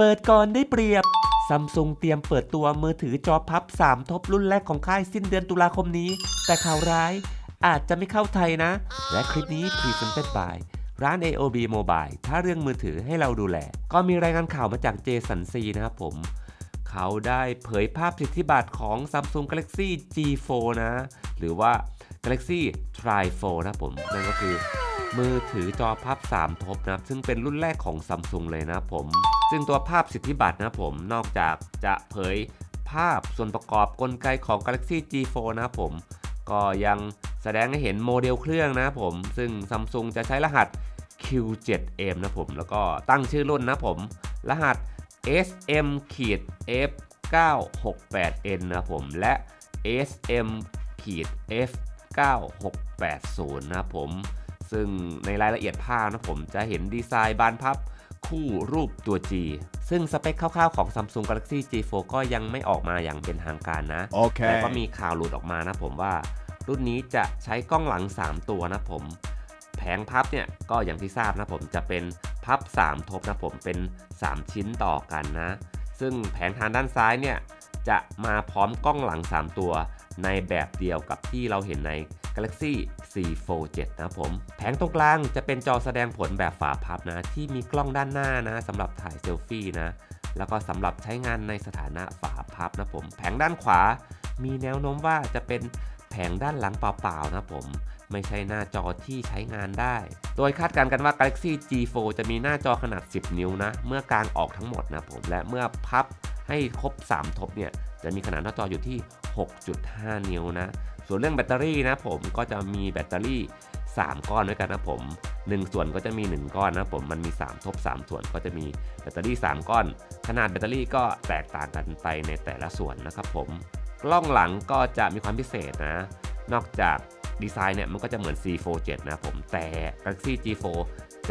เปิดก่อนได้เปรียบซัมซุงเตรียมเปิดตัวมือถือจอพับ 3 ทบรุ่นแรกของค่ายสิ้นเดือนตุลาคมนี้ แต่ข่าวร้ายอาจจะไม่เข้าไทยนะ และคลิปนี้ Presented by ร้าน AOB Mobile ถ้าเรื่องมือถือให้เราดูแล ก็มีรายงานข่าวมาจากเจสันซีนะครับผม เขาได้เผยภาพสิทธิบัตรของ Samsung Galaxy G4 นะ หรือว่า Galaxy Tri4 นะผม นั่นก็คือ มือถือจอพับ 3 ทบนะครับ ซึ่งเป็นรุ่นแรกของ Samsung เลยนะผม ซึ่งตัวภาพสิทธิบัตรนะผมนอกจากจะเผยภาพส่วนประกอบกลไกของ Galaxy G4 นะผม ก็ยังแสดงให้เห็นโมเดลเครื่องนะผม ซึ่ง Samsung จะใช้รหัส Q7M นะผม แล้วก็ตั้งชื่อรุ่นนะผม รหัส SM ขีด F 968N นะผม และ SM ขีด F 9680 นะผม ซึ่งในรายละเอียดภาพนะผมจะเห็นดีไซน์บานพับ คู่รูปตัว G ซึ่งสเปคคร่าวๆของ Samsung Galaxy G4 ก็ยังไม่ออกมาอย่างเป็นทางการนะแต่ Okay. ก็มีข่าวหลุดออกมานะผมว่า รุ่นนี้จะใช้กล้องหลัง 3 ตัวนะผม แผงพับเนี่ยก็อย่างที่ทราบนะผมจะเป็นพับ 3 ทบนะผมเป็น 3 ชิ้นต่อกันนะ ซึ่งแผงทางด้านซ้ายเนี่ยจะมาพร้อมกล้องหลัง 3 ตัวในแบบเดียวกับที่เราเห็นใน Galaxy C Fold 7 นะครับผม แผงตรงกลางจะเป็นจอแสดงผลแบบฝาพับนะ ที่มีกล้องด้านหน้านะสำหรับถ่ายเซลฟี่นะ แล้วก็สำหรับใช้งานในสถานะฝาพับนะผม แผงด้านขวา มีแนวโน้มว่าจะเป็นแผงด้านหลังเปล่าๆนะผมไม่ใช่หน้าจอที่ใช้งานได้ โดยคาดการณ์กันว่า Galaxy G4 จะมีหน้าจอขนาด 10 นิ้วนะ เมื่อกางออกทั้งหมดนะผม และเมื่อพับให้ครบ 3 ทบเนี่ย จะมีขนาดหน้าจออยู่ที่ 6.5 นิ้วนะ ส่วนเรื่องแบตเตอรี่นะผมก็จะมีแบตเตอรี่ 3 ก้อนด้วยกันนะผม 1 ส่วนก็จะมี 1 ก้อนนะผมมันมี 3 ทบ 3 ส่วนก็จะมีแบตเตอรี่ 3 ก้อน ขนาดแบตเตอรี่ก็แตกต่างกันไปในแต่ละส่วนนะครับผมกล้องหลังก็จะมีความพิเศษนะ นอกจากดีไซน์เนี่ยมันก็จะเหมือน C47 นะผมแต่ Galaxy G4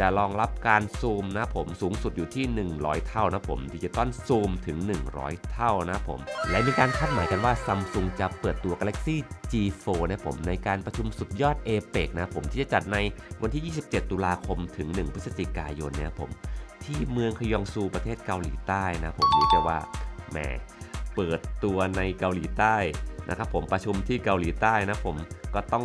จะรองรับการซูมนะผมสูงสุดอยู่ที่ 100 เท่านะผมดิจิตอลซูมถึง 100 เท่านะผม และมีการคาดหมายกันว่า Samsung จะเปิดตัว Galaxy G4 นะผมในการประชุมสุดยอด APEC นะผมที่จะจัดในวันที่ 27 ตุลาคมถึง 1 พฤศจิกายนเนี่ยผม ที่เมืองคยองซูประเทศเกาหลีใต้นะผมเรียกได้ว่าแหมเปิดตัวในเกาหลีใต้นะครับผมประชุมที่เกาหลีใต้นะผมก็ต้อง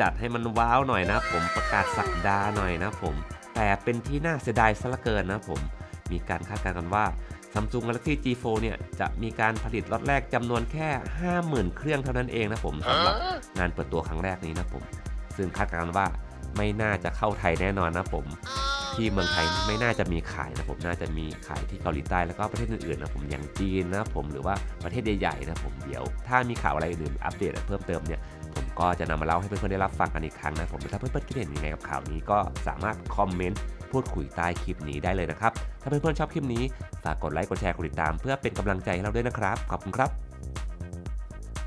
จัดให้มันว้าวหน่อยนะผมประกาศสักดาหน่อยนะผม แต่เป็นที่น่าเสียดายซะเหลือเกินนะผม มีการคาดการณ์กันว่า Samsung Galaxy G4 เนี่ยจะมีการผลิตล็อตแรกจำนวนแค่ 50,000 เครื่องเท่านั้นเองนะผมสำหรับงานเปิดตัวครั้งแรกนี้นะผม ซึ่งคาดการณ์ว่าไม่น่าจะเข้าไทยแน่นอนนะผม ที่เมืองไทยไม่น่าจะมีขายนะผมน่าจะมีขายที่เกาหลีใต้แล้วก็ประเทศอื่นๆนะผมอย่างจีนนะผมหรือว่าประเทศใหญ่ๆนะผมเดี๋ยว ถ้ามีข่าวอะไรอื่นอัปเดตเพิ่มเติมเนี่ยผม ก็จะนำมาเล่าให้เพื่อนๆได้รับฟังกันอีกครั้งนะผมถ้าเพื่อนๆคิดเห็นยังไงกับข่าวนี้ก็สามารถคอมเมนต์พูดคุยใต้คลิปนี้ได้เลยนะครับ ถ้าเพื่อนๆชอบคลิปนี้ฝากกดไลค์กดแชร์กดติดตาม เพื่อเป็นกำลังใจให้เราด้วยนะครับขอบคุณครับ